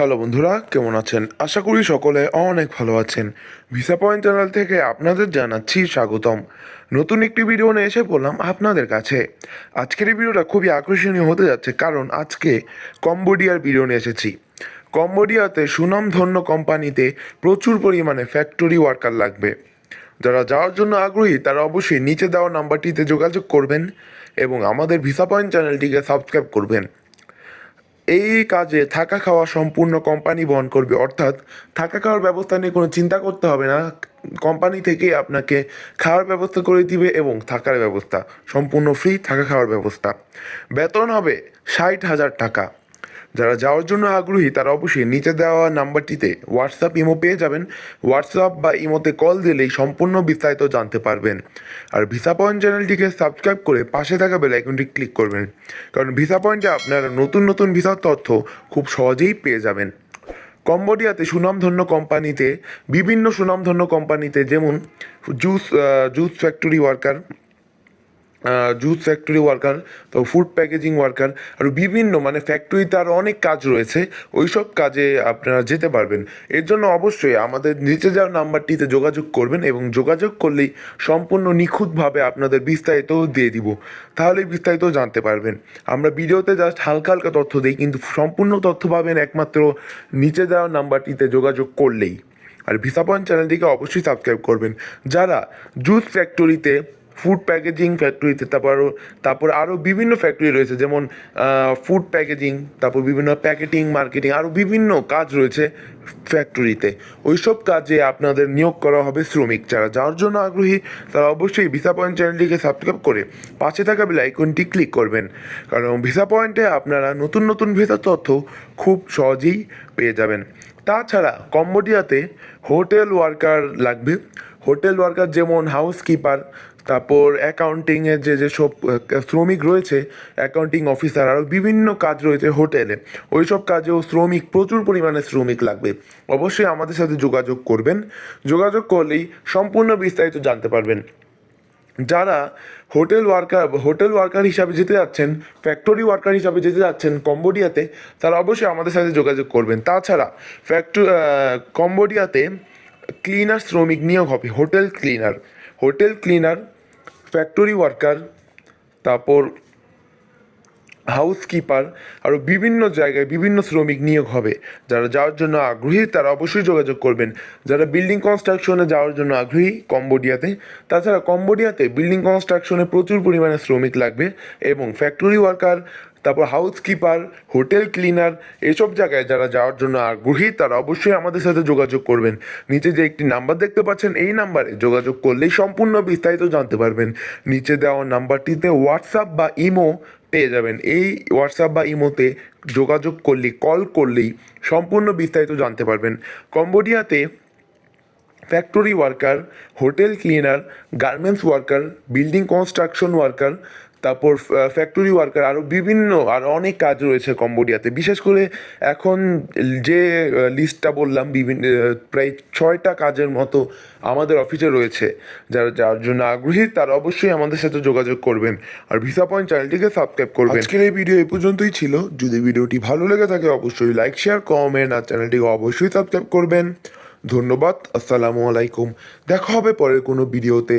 Hello বন্ধুরা, কেমন আছেন? আশা করি সকলে অনেক ভালো আছেন। ভিসা পয়েন্ট চ্যানেল থেকে আপনাদের জানাচ্ছি স্বাগতম। নতুন একটি ভিডিও নিয়ে এসে বললাম আপনাদের কাছে। আজকের এই ভিডিওটা খুবই আকর্ষণীয় হতে যাচ্ছে কারণ আজকে কম্বোডিয়ার ভিডিও নিয়ে এসেছি। কম্বোডিয়াতে সুনামধন্য কোম্পানিতে প্রচুর পরিমাণে ফ্যাক্টরি ওয়ার্কার লাগবে। যারা যাওয়ার জন্য আগ্রহী, তারা অবশ্যই নিচে দেওয়া নাম্বারটিতে যোগাযোগ করবেন এবং আমাদের ভিসা পয়েন্ট চ্যানেলটিকে সাবস্ক্রাইব করবেন। এই কাজে থাকা খাওয়া সম্পূর্ণ কোম্পানি বহন করবে। অর্থাৎ থাকা খাওয়ার ব্যবস্থা নিয়ে কোনো চিন্তা করতে হবে না। কোম্পানি থেকেই আপনাকে খাওয়ার ব্যবস্থা করে দিবে এবং থাকার ব্যবস্থা, সম্পূর্ণ ফ্রি থাকা খাওয়ার ব্যবস্থা। বেতন হবে ষাট হাজার টাকা। যারা যাওয়ার জন্য আগ্রহী, তারা অবশ্যই নিচে দেওয়া নাম্বারটিতে হোয়াটসঅ্যাপ ইমো পেয়ে যাবেন। হোয়াটসঅ্যাপ বা ইমোতে কল দিলেই সম্পূর্ণ বিস্তারিত জানতে পারবেন। আর ভিসা পয়েন্ট চ্যানেলটিকে সাবস্ক্রাইব করে পাশে থাকা বেল আইকনটি ক্লিক করবেন। কারণ ভিসা পয়েন্টে আপনারা নতুন নতুন ভিসার তথ্য খুব সহজেই পেয়ে যাবেন। কম্বোডিয়াতে সুনামধন্য কোম্পানিতে, বিভিন্ন সুনামধন্য কোম্পানিতে যেমন juice juice factory worker juice factory worker তো ফুড প্যাকেজিং ওয়ার্কার আর বিভিন্ন মানে ফ্যাক্টরিতে আরও অনেক কাজ রয়েছে ওই সব কাজে আপনারা যেতে পারবেন। এর জন্য অবশ্যই আমাদের নিচে যাওয়া নাম্বারটিতে যোগাযোগ করবেন এবং যোগাযোগ করলেই সম্পূর্ণ নিখুঁতভাবে আপনাদের বিস্তারিত দিয়ে দিব। তাহলে বিস্তারিত জানতে পারবেন। আমরা ভিডিওতে জাস্ট হালকা হালকা তথ্য দিই, কিন্তু সম্পূর্ণ তথ্য পাবেন একমাত্র নিচে দেওয়া নাম্বারটিতে যোগাযোগ করলেই। আর ভিসা পয়েন্ট চ্যানেলটিকে অবশ্যই সাবস্ক্রাইব করবেন। যারা জুস ফ্যাক্টরিতে ফুড প্যাকেজিং ফ্যাক্টরিতে তারপর আরও তারপর আরও বিভিন্ন ফ্যাক্টরি রয়েছে, যেমন ফুড প্যাকেজিং তারপর বিভিন্ন প্যাকেটিং মার্কেটিং আরও বিভিন্ন কাজ রয়েছে ফ্যাক্টরিতে ওইসব কাজে আপনাদের নিয়োগ করা হবে শ্রমিক যারা। যাওয়ার জন্য আগ্রহী, তারা অবশ্যই ভিসা পয়েন্ট চ্যানেলটিকে সাবস্ক্রাইব করে পাশে থাকা বেল আইকনটি ক্লিক করবেন। কারণ ভিসা পয়েন্টে আপনারা নতুন নতুন ভিসা তথ্য খুব সহজেই পেয়ে যাবেন। তাছাড়া কম্বোডিয়াতে হোটেল ওয়ার্কার লাগবে। হোটেল ওয়ার্কার যেমন হাউসকিপার, তারপর অ্যাকাউন্টিংয়ের যে যেসব শ্রমিক রয়েছে, অ্যাকাউন্টিং অফিসার, আরও বিভিন্ন কাজ রয়েছে হোটেলে। ওই সব কাজেও শ্রমিক, প্রচুর পরিমাণে শ্রমিক লাগবে। অবশ্যই আমাদের সাথে যোগাযোগ করবেন। যোগাযোগ করলেই সম্পূর্ণ বিস্তারিত জানতে পারবেন। যারা হোটেল ওয়ার্কার হোটেল ওয়ার্কার হিসাবে যেতে যাচ্ছেন, ফ্যাক্টরি ওয়ার্কার হিসাবে যেতে যাচ্ছেন কম্বোডিয়াতে, তারা অবশ্যই আমাদের সাথে যোগাযোগ করবেন। তাছাড়া ফ্যাক্টরি কম্বোডিয়াতে ক্লিনার শ্রমিক নিয়োগ হবে hotel cleaner hotel cleaner factory worker তারপর হাউসকিপার আরও বিভিন্ন জায়গায় বিভিন্ন শ্রমিক নিয়োগ হবে। যারা যাওয়ার জন্য আগ্রহী, তারা অবশ্যই যোগাযোগ করবেন। যারা বিল্ডিং কনস্ট্রাকশনে যাওয়ার জন্য আগ্রহী, কম্বোডিয়াতে। তাছাড়া কম্বোডিয়াতে বিল্ডিং কনস্ট্রাকশনে প্রচুর পরিমাণে শ্রমিক লাগবে এবং ফ্যাক্টরি ওয়ার্কার তারপর হাউসকিপার হোটেল ক্লিনার এসব জায়গায় যারা যাওয়ার জন্য আগ্রহী, তারা অবশ্যই আমাদের সাথে যোগাযোগ করবেন। নিচে যে একটি নাম্বার দেখতে পাচ্ছেন, এই নাম্বারে যোগাযোগ করলেই সম্পূর্ণ বিস্তারিত জানতে পারবেন। নিচে দেওয়া নাম্বারটিতে হোয়াটসঅ্যাপ বা ইমো পেয়ে যাবেন। এই হোয়াটসঅ্যাপ বা ইমোতে যোগাযোগ করলেই কল করলেই সম্পূর্ণ বিস্তারিত জানতে পারবেন। কম্বোডিয়াতে factory worker hotel cleaner garments worker building construction worker তারপর ফ্যাক্টরি ওয়ার্কার আরও বিভিন্ন, আর অনেক কাজ রয়েছে কম্বোডিয়াতে। বিশেষ করে এখন যে লিস্টটা বললাম, বিভিন্ন প্রায় ছয়টা কাজের মতো আমাদের অফিসে রয়েছে। যারা, যার জন্য আগ্রহী, তারা অবশ্যই আমাদের সাথে যোগাযোগ করবেন। আর ভিসা পয়েন্ট চ্যানেলটিকে সাবস্ক্রাইব করবেন। আজকের এই ভিডিও এ পর্যন্তই ছিল। যদি ভিডিওটি ভালো লেগে থাকে, অবশ্যই লাইক শেয়ার কমেন্ট আর চ্যানেলটিকে অবশ্যই সাবস্ক্রাইব করবেন। ধন্যবাদ, আসসালামু আলাইকুম। দেখা হবে পরের কোনো ভিডিওতে